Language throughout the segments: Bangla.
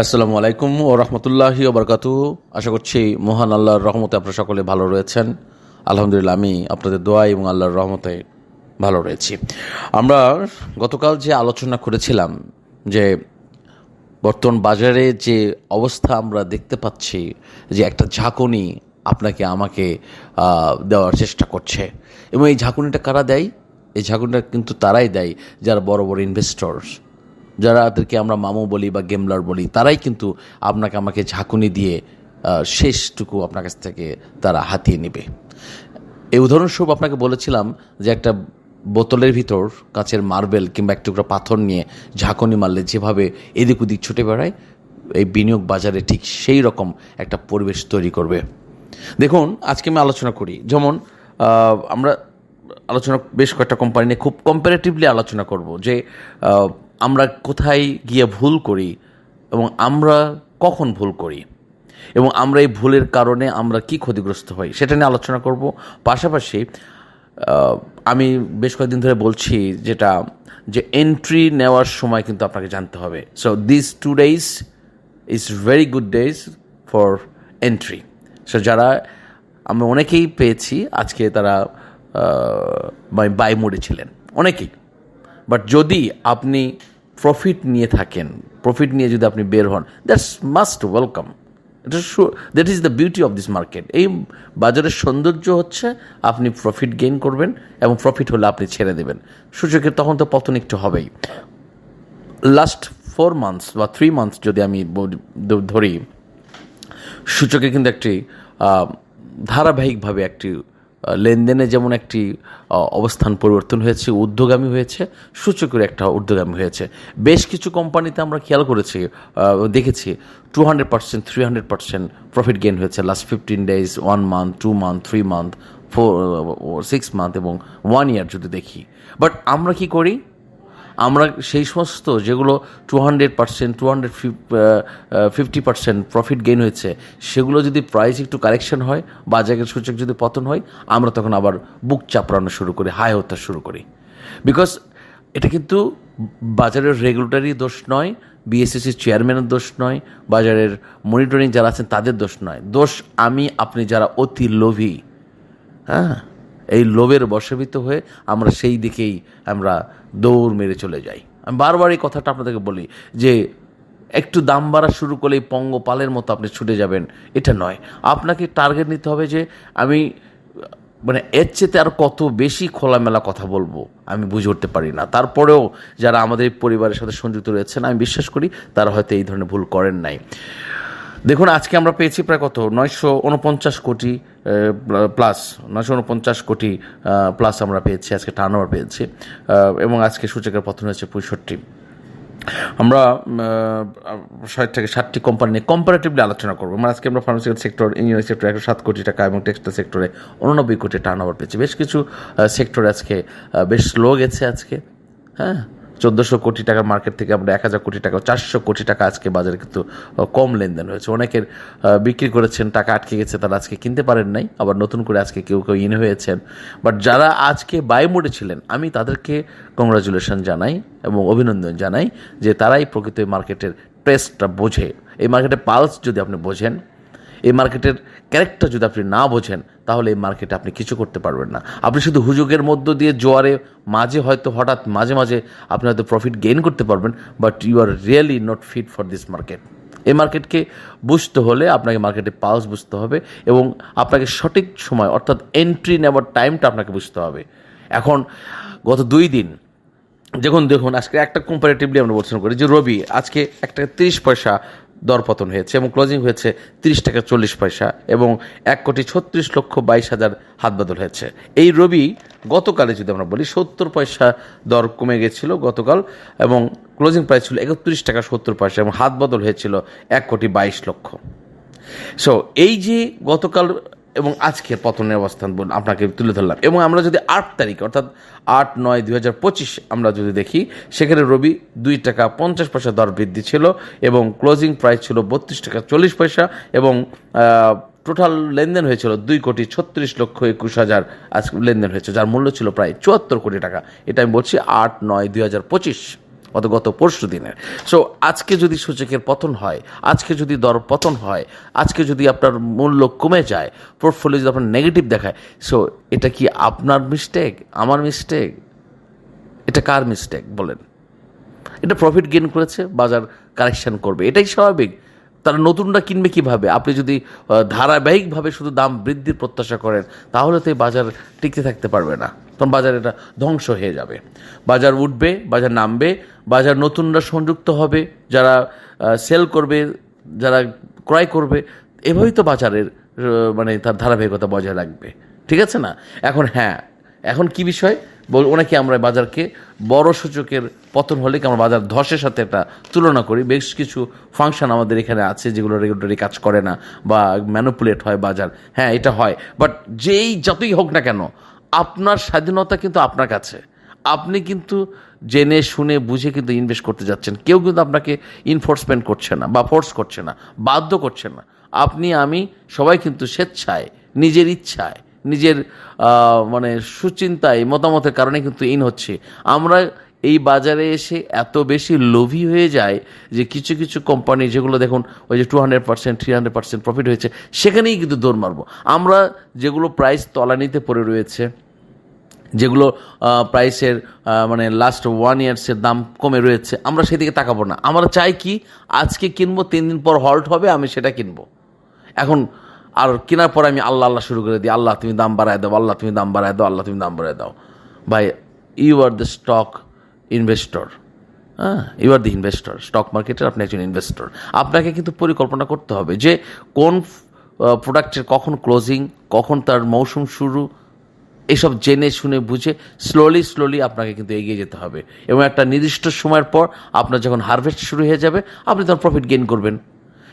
আসসালামু আলাইকুম ও রহমতুল্লাহি ওবরকাতু আশা করছি মহান আল্লাহর রহমতে আপনারা সকলে ভালো রয়েছেন। আলহামদুলিল্লাহ, আমি আপনাদের দোয়া এবং আল্লাহর রহমতে ভালো রয়েছি। আমরা গতকাল যে আলোচনা করেছিলাম যে বর্তমান বাজারে যে অবস্থা আমরা দেখতে পাচ্ছি, যে একটা ঝাঁকুনি আপনাকে আমাকে দেওয়ার চেষ্টা করছে। এবং এই ঝাঁকুনিটা কারা দেয়? এই ঝাঁকুনিটা কিন্তু তারাই দেয়, যারা বড় বড় ইনভেস্টর্স যারাদেরকে আমরা মামু বলি বা গেমলার বলি, তারাই কিন্তু আপনাকে আমাকে ঝাঁকুনি দিয়ে শেষটুকু আপনার কাছ থেকে তারা হাতিয়ে নেবে। এই উদাহরণস্বরূপ আপনাকে বলেছিলাম যে একটা বোতলের ভিতর কাঁচের মার্বেল কিংবা এক টুকরা পাথর নিয়ে ঝাঁকুনি মারলে যেভাবে এদিক ওদিক ছুটে বেড়ায়, এই বিনিয়োগ বাজারে ঠিক সেই রকম একটা পরিবেশ তৈরি করবে। দেখুন, আজকে আমি আলোচনা করি। যেমন আমরা আলোচনা, বেশ কয়েকটা কোম্পানি নিয়ে খুব কম্পারেটিভলি আলোচনা করব যে আমরা কোথায় গিয়ে ভুল করি এবং আমরা কখন ভুল করি এবং আমরা এই ভুলের কারণে আমরা কি ক্ষতিগ্রস্ত হই, সেটা নিয়ে আলোচনা করব। পাশাপাশি আমি বেশ কয়েকদিন ধরে বলছি যেটা, যে এন্ট্রি নেওয়ার সময় কিন্তু আপনাকে জানতে হবে। So this two days is very good days for entry so যারা, আমরা অনেকেই পেয়েছি, আজকে তারা বাই মোডে ছিলেন। অনেকেই। বাট যদি আপনি প্রফিট নিয়ে থাকেন। প্রফিট নিয়ে যদি আপনি বের হন, দ্যাটস মাস্ট ওয়েলকাম। এটা that is the beauty of this market এই বাজারের সৌন্দর্য হচ্ছে আপনি প্রফিট গেইন করবেন এবং প্রফিট হলে আপনি ছেড়ে দেবেন। সূচকের তখন তো পতন একটু হবেই। লাস্ট ফোর মান্থস বা থ্রি মান্থস যদি আমি ধরি, সূচকে কিন্তু একটি ধারাবাহিকভাবে একটি লেনদেনে যেমন একটি অবস্থান পরিবর্তন হয়েছে, উদ্যোগামী হয়েছে, সূচকের একটা ঊর্ধ্বগামী হয়েছে। বেশ কিছু কোম্পানিতে আমরা খেয়াল করেছি দেখেছি two hundred percent three hundred percent profit gain হয়েছে last fifteen days one month two month three month four six month এবং ওয়ান ইয়ার যদি দেখি। বাট আমরা কি করি? আমরা সেই সমস্ত যেগুলো two hundred percent two hundred fifty percent profit gain হয়েছে, সেগুলো যদি প্রাইস একটু কারেকশন হয়, বাজারের সূচক যদি পতন হয়, আমরা তখন আবার বুক চাপড়ানো শুরু করি হাই হতে শুরু করি। বিকজ এটা কিন্তু বাজারের রেগুলেটরি দোষ নয় বিএসএসির চেয়ারম্যানের দোষ নয়, বাজারের মনিটরিং যারা আছেন তাদের দোষ নয়। দোষ আমি, আপনি যারা অতি লোভী হ্যাঁ? এই লোভের বশীভূত হয়ে আমরা সেই দিকেই আমরা দৌড় মেরে চলে যাই। আমি বারবার এই কথাটা আপনাদেরকে বলি যে একটু দাম বাড়া শুরু করলেই পঙ্গপালের মতো আপনি ছুটে যাবেন, এটা নয়। আপনাকে টার্গেট নিতে হবে যে আমি মানে এর চেতে আর কত বেশি খোলামেলা কথা বলব আমি বুঝে উঠতে পারি না। তারপরেও যারা আমাদের পরিবারের সাথে সংযুক্ত রয়েছেন, আমি বিশ্বাস করি তারা হয়তো এই ধরনের ভুল করেন নাই। দেখুন, আজকে আমরা পেয়েছি প্রায় কত? নয়শো উনপঞ্চাশ কোটি প্লাস। নয়শো উনপঞ্চাশ কোটি প্লাস আমরা পেয়েছি, আজকে টার্ন ওভার পেয়েছি এবং আজকে সূচকের পতন হয়েছে পঁয়ষট্টি। আমরা ষাট থেকে ষাটটি কোম্পানি নিয়ে কম্পারেটিভলি আলোচনা করব। মানে আজকে আমরা ফার্মাসিউটিক্যাল সেক্টর ইঞ্জিনিয়ারিং সেক্টরে একশো সাত কোটি টাকা এবং টেক্সটাইল সেক্টরে উননব্বই কোটি টার্ন ওভার পেয়েছি। বেশ কিছু সেক্টরে আজকে বেশ স্লো গেছে আজকে হ্যাঁ? চোদ্দোশো কোটি টাকার মার্কেট থেকে আমরা এক হাজার কোটি টাকা, চারশো কোটি টাকা আজকে বাজারে কিন্তু কম লেনদেন হয়েছে। অনেকের বিক্রি করেছেন, টাকা আটকে গেছে, তারা আজকে কিনতে পারেন নাই, আবার নতুন করে আজকে কেউ কেউ ইন হয়েছেন। বাট যারা আজকে বাই মোডে ছিলেন, আমি তাদেরকে কংগ্রাচুলেশন জানাই এবং অভিনন্দন জানাই যে তারাই প্রকৃত মার্কেটের প্রেসটা বোঝে। এই মার্কেটের পালস যদি আপনি বোঝেন এই মার্কেটের ক্যারেক্টার যদি আপনি না বোঝেন, তাহলে এই মার্কেটে আপনি কিছু করতে পারবেন না। আপনি শুধু হুজুগের মধ্য দিয়ে জোয়ারে মাঝে হয়তো হঠাৎ মাঝে মাঝে আপনি হয়তো প্রফিট গেইন করতে পারবেন but you are really not fit for this market এই মার্কেটকে বুঝতে হলে আপনাকে মার্কেটে পালস বুঝতে হবে এবং আপনাকে সঠিক সময়, অর্থাৎ এন্ট্রি নেওয়ার টাইমটা আপনাকে বুঝতে হবে। এখন গত দুই দিন, দেখুন দেখুন, আজকে একটা কম্পারেটিভলি আমরা বলছেন করি যে রবি, আজকে একটা তিরিশ পয়সা দরপতন হয়েছে এবং ক্লোজিং হয়েছে তিরিশ টাকা চল্লিশ পয়সা এবং এক কোটি ছত্রিশ লক্ষ বাইশ হাজার হাত বদল হয়েছে। এই রবি গতকালে যদি আমরা বলি সত্তর পয়সা দর কমে গেছিল গতকাল এবং ক্লোজিং প্রাইস ছিল একত্রিশ টাকা সত্তর পয়সা এবং হাত বদল হয়েছিল এক কোটি বাইশ লক্ষ। সো এই যে গতকাল এবং আজকের পতনের অবস্থান আপনাকে তুলে ধরলাম। এবং আমরা যদি আট তারিখ, অর্থাৎ আট নয় দুই হাজার পঁচিশ আমরা যদি দেখি, সেখানে রবি দুই টাকা পঞ্চাশ পয়সা দর বৃদ্ধি ছিল এবং ক্লোজিং প্রাইস ছিল বত্রিশ টাকা চল্লিশ পয়সা এবং টোটাল লেনদেন হয়েছিল দুই কোটি ছত্রিশ লক্ষ একুশ হাজার আজ লেনদেন হয়েছে, যার মূল্য ছিল প্রায় চুয়াত্তর কোটি টাকা। এটা আমি বলছি আট নয় দুই হাজার পঁচিশ। অত গত পরশু দিনের। সো আজকে যদি সূচকের পতন হয়, আজকে যদি দর পতন হয়, আজকে যদি আপনার মূল্য কমে যায় পোর্টফোলিও যদি আপনার নেগেটিভ দেখায় সো এটা কি আপনার মিস্টেক আমার মিস্টেক এটা কার মিস্টেক বলেন। এটা প্রফিট গেইন করেছে, বাজার কারেকশান করবে। এটাই স্বাভাবিক। তারা নতুনটা কিনবে কীভাবে? আপনি যদি ধারাবাহিকভাবে শুধু দাম বৃদ্ধির প্রত্যাশা করেন, তাহলে তো এই বাজার টিকে থাকতে পারবে না। তখন বাজার এটা ধ্বংস হয়ে যাবে। বাজার উঠবে, বাজার নামবে, বাজার নতুনরা সংযুক্ত হবে, যারা সেল করবে, যারা ক্রয় করবে, এভাবেই তো বাজারের মানে তার ধারাবাহিকতা বজায় রাখবে। ঠিক আছে না? এখন হ্যাঁ এখন কি বিষয়? বল ওনাকে আমরা বাজারকে বড় সূচকের পতন হলে কি আমরা বাজার ধসের সাথে একটা তুলনা করি? বেশ কিছু ফাংশন আমাদের এখানে আছে যেগুলো রেগুলেটরি কাজ করে না বা ম্যানুপুলেট হয় বাজার। হ্যাঁ এটা হয়। বাট যেই যতই হোক না কেন আপনার স্বাধীনতা কিন্তু আপনার কাছে। আপনি কিন্তু জেনে, শুনে, বুঝে কিন্তু ইনভেস্ট করতে যাচ্ছেন। কেউ কিন্তু আপনাকে ইনফোর্সমেন্ট করছে না বা ফোর্স করছে না, বাধ্য করছে না। আপনি, আমি সবাই কিন্তু স্বেচ্ছায়, নিজের ইচ্ছায়, নিজের মানে সুচিন্তায়, মতামতের কারণে কিন্তু ইন হচ্ছে। আমরা এই বাজারে এসে এত বেশি লোভী হয়ে যায় যে কিছু কিছু কোম্পানি যেগুলো দেখুন, ওই যে two hundred percent three hundred percent profit হয়েছে, সেখানেই কিন্তু দৌড় মারবো। আমরা যেগুলো প্রাইস তলানিতে পড়ে রয়েছে, যেগুলো প্রাইসের মানে লাস্ট ওয়ান ইয়ার্সের দাম কমে রয়েছে, আমরা সেদিকে তাকাবো না। আমরা চাই কি, আজকে কিনবো, তিন দিন পর হল্ট হবে, আমি সেটা কিনবো। এখন আর কেনার পর আমি আল্লাহ আল্লাহ শুরু করে দিই, আল্লাহ তুমি দাম বাড়ায় দাও, আল্লাহ তুমি দাম বাড়ায় দাও, আল্লাহ তুমি দাম বাড়ায় দাও। ভাই you are the stock investor. হ্যাঁ ইউ দি ইনভেস্টর, স্টক মার্কেটের আপনি একজন ইনভেস্টর। আপনাকে কিন্তু পরিকল্পনা করতে হবে যে কোন প্রোডাক্টের কখন ক্লোজিং, কখন তার মৌসুম শুরু, এসব জেনে শুনে বুঝে স্লোলি স্লোলি আপনাকে কিন্তু এগিয়ে যেতে হবে। এবং একটা নির্দিষ্ট সময়ের পর আপনার যখন হারভেস্ট শুরু হয়ে যাবে, আপনি তখন প্রফিট গেইন করবেন।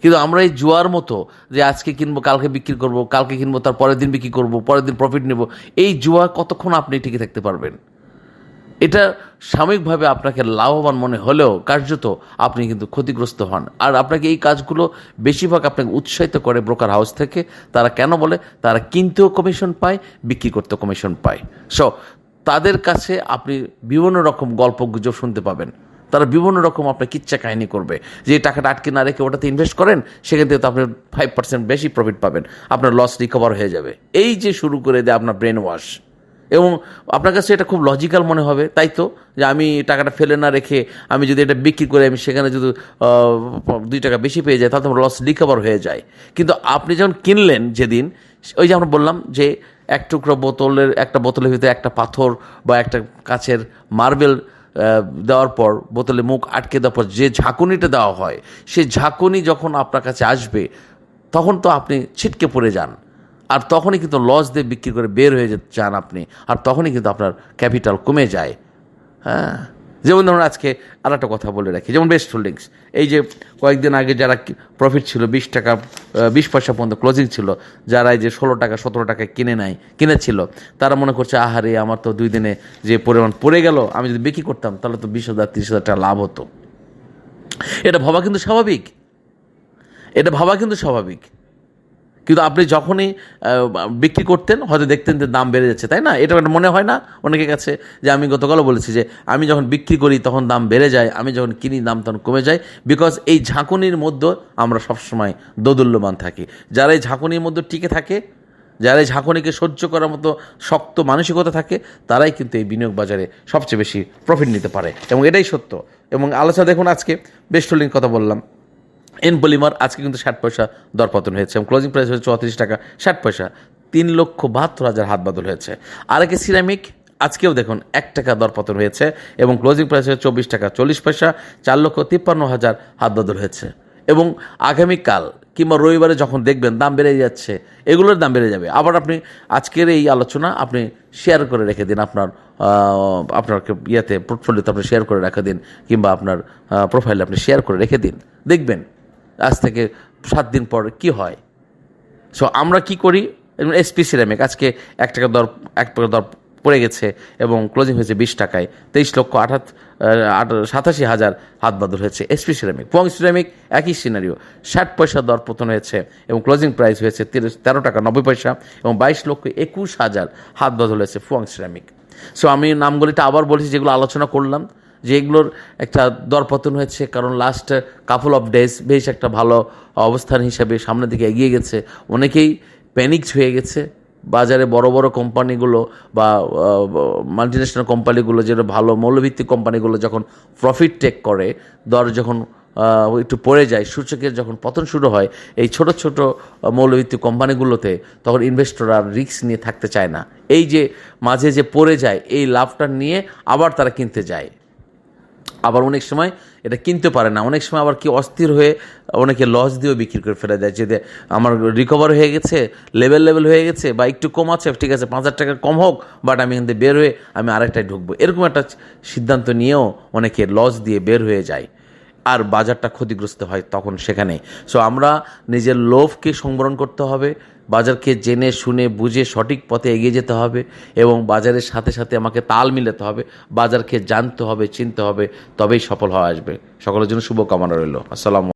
কিন্তু আমরা এই জুয়ার মতো যে আজকে কিনবো, কালকে বিক্রি করব, কালকে কিনবো, তার পরের দিন বিক্রি করব, পরের দিন প্রফিট নেব, এই জুয়া কতক্ষণ আপনি টিকে থাকতে পারবেন? এটা সাময়িকভাবে আপনাকে লাভবান মনে হলেও কার্যত আপনি কিন্তু ক্ষতিগ্রস্ত হন। আর আপনাকে এই কাজগুলো বেশিরভাগ আপনাকে উৎসাহিত করে ব্রোকার হাউস থেকে। তারা কেন বলে? তারা কিনতেও কমিশন পায়, বিক্রি করতেও কমিশন পায়। সো তাদের কাছে আপনি বিভিন্ন রকম গল্প গুজব শুনতে পাবেন। তারা বিভিন্ন রকম আপনার কিচ্ছা কাহিনী করবে। যে টাকাটা আটকে না রেখে ওটাতে ইনভেস্ট করেন, সেখান থেকে তো আপনি ফাইভ পার্সেন্ট বেশি প্রফিট পাবেন। আপনার লস রিকভার হয়ে যাবে। এই যে শুরু করে দেয় আপনার ব্রেন ওয়াশ এবং আপনার কাছে এটা খুব লজিক্যাল মনে হবে, তাই তো? যে আমি টাকাটা ফেলে না রেখে আমি যদি এটা বিক্রি করে আমি সেখানে যদি দুই টাকা বেশি পেয়ে যাই, তাহলে আমার লস রিকভার হয়ে যায়। কিন্তু আপনি যখন কিনলেন যেদিন, ওই যে আমরা বললাম যে এক টুকরো বোতলের, একটা বোতলের ভিতরে একটা পাথর বা একটা কাছের মার্বেল দেওয়ার পর বোতলে মুখ আটকে দেওয়ার পর যে ঝাঁকুনিটা দেওয়া হয় সেই ঝাঁকুনি যখন আপনার কাছে আসবে, তখন তো আপনি ছিটকে পড়ে যান। আর তখনই কিন্তু লস দিয়ে বিক্রি করে বের হয়ে যেতে চান আপনি। আর তখনই কিন্তু আপনার ক্যাপিটাল কমে যায়। হ্যাঁ? যেমন ধরুন আজকে আর একটা কথা বলে রাখি। যেমন বেস্ট হোল্ডিংস। এই যে কয়েকদিন আগে যারা প্রফিট ছিল, বিশ টাকা বিশ পয়সা পর্যন্ত ক্লোজিং ছিল, যারা এই যে ষোলো টাকা, সতেরো টাকা কিনে নেয় কিনেছিল, তারা মনে করছে, আহারে, আমার তো দুই দিনে যে পরিমাণ পড়ে গেল, আমি যদি বিক্রি করতাম, তাহলে তো বিশ হাজার, তিরিশ হাজার টাকা লাভ হতো। এটা ভাবা কিন্তু স্বাভাবিক। এটা ভাবা কিন্তু স্বাভাবিক। কিন্তু আপনি যখনই বিক্রি করতেন, হয়তো দেখতেন যে দাম বেড়ে যাচ্ছে, তাই না? এটা মনে হয় না? অনেকের কাছে যে আমি গতকালও বলেছি যে আমি যখন বিক্রি করি তখন দাম বেড়ে যায়, আমি যখন কিনি দাম তখন কমে যায় বিকজ এই ঝাঁকুনির মধ্যে আমরা সবসময় দোদুল্যমান থাকি। যারা এই ঝাঁকুনির মধ্যে টিকে থাকে, যারা এই ঝাঁকুনিকে সহ্য করার মতো শক্ত মানসিকতা থাকে, তারাই কিন্তু এই বিনিয়োগ বাজারে সবচেয়ে বেশি প্রফিট নিতে পারে। এবং এটাই সত্য। এবং আলোচনা দেখুন আজকে বেস্ট হোল্ডিং কথা বললাম। এন পলিমার আজকে কিন্তু ষাট পয়সা দরপতন হয়েছে এবং ক্লোজিং প্রাইস হয়েছে চৌত্রিশ টাকা, ষাট পয়সা। তিন লক্ষ বাহাত্তর হাজার হাত বদল হয়েছে। আরেকে সিরামিক, আজকেও দেখুন এক টাকা দরপতন হয়েছে এবং ক্লোজিং প্রাইস হয়েছে চব্বিশ টাকা চল্লিশ পয়সা, চার লক্ষ তিপ্পান্ন হাজার হাত বদল হয়েছে। এবং আগামীকাল কিংবা রবিবারে যখন দেখবেন দাম বেড়ে যাচ্ছে, এগুলোর দাম বেড়ে যাবে। আবার আপনি আজকের এই আলোচনা আপনি শেয়ার করে রেখে দিন আপনার আপনার ইয়েতে পোর্টফোলিওতে আপনি শেয়ার করে রেখে দিন কিংবা আপনার প্রোফাইলে আপনি শেয়ার করে রেখে দিন। দেখবেন আজ থেকে সাত দিন পর কি হয়? সো আমরা কি করি? এসপি সিরামিক আজকে এক টাকা দর, এক টাকা দর পড়ে গেছে এবং ক্লোজিং হয়েছে বিশ টাকায়। তেইশ লক্ষ আঠাত সাতাশি হাজার হাত বদল হয়েছে এসপি সিরামিক পোয়াং সিরামিক একই সিনারিও ষাট পয়সা দর পতন হয়েছে এবং ক্লোজিং প্রাইস হয়েছে তেরো টাকা নব্বই পয়সা এবং বাইশ লক্ষ একুশ হাজার হাত বদল হয়েছে ফুয়াং সিরামিক সো আমি নামগুলিটা আবার বলেছি যেগুলো আলোচনা করলাম। যে এগুলোর একটা দরপতন হয়েছে, কারণ লাস্ট কাপল অফ ডেজ বেশ একটা ভালো অবস্থান হিসাবে সামনের দিকে এগিয়ে গেছে। অনেকেই প্যানিকড হয়ে গেছে। বাজারে বড় বড় কোম্পানিগুলো বা মাল্টিন্যাশনাল কোম্পানিগুলো যেটা ভালো মৌলভিত্তিক কোম্পানিগুলো যখন প্রফিট টেক করে, দর যখন একটু পড়ে যায়, সূচকের যখন পতন শুরু হয়, এই ছোট ছোট মৌলভিত্তিক কোম্পানিগুলোতে তখন ইনভেস্টররা রিস্ক নিয়ে থাকতে চায় না। এই যে মাঝে যে পড়ে যায়, এই লাভটা নিয়ে আবার তারা কিনতে যায়। আবার অনেক সময় এটা কিনতে পারে না। অনেক সময় আবার কি অস্থির হয়ে অনেকে লস দিয়েও বিক্রি করে ফেলে দেয়। যে আমার রিকভার হয়ে গেছে লেভেল লেভেল হয়ে গেছে বা একটু কম আছে, ঠিক আছে, পাঁচ হাজার টাকা কম হোক বাট আমি এখান থেকে বের হয়ে আমি আরেকটায় ঢুকবো। এরকম একটা সিদ্ধান্ত নিয়েও অনেকে লস দিয়ে বের হয়ে যায় আর বাজারটা ক্ষতিগ্রস্ত হয় তখন সেখানে সো আমরা নিজের লোভকে সংবরণ করতে হবে বাজারকে জেনে, শুনে, বুঝে সঠিক পথে এগিয়ে যেতে হবে এবং বাজারের সাথে সাথে আমাকে তাল মিলাতে হবে। বাজারকে জানতে হবে, চিনতে হবে, তবেই সফল হওয়া আসবে। সকলের জন্য শুভকামনা রইল। আসসালাম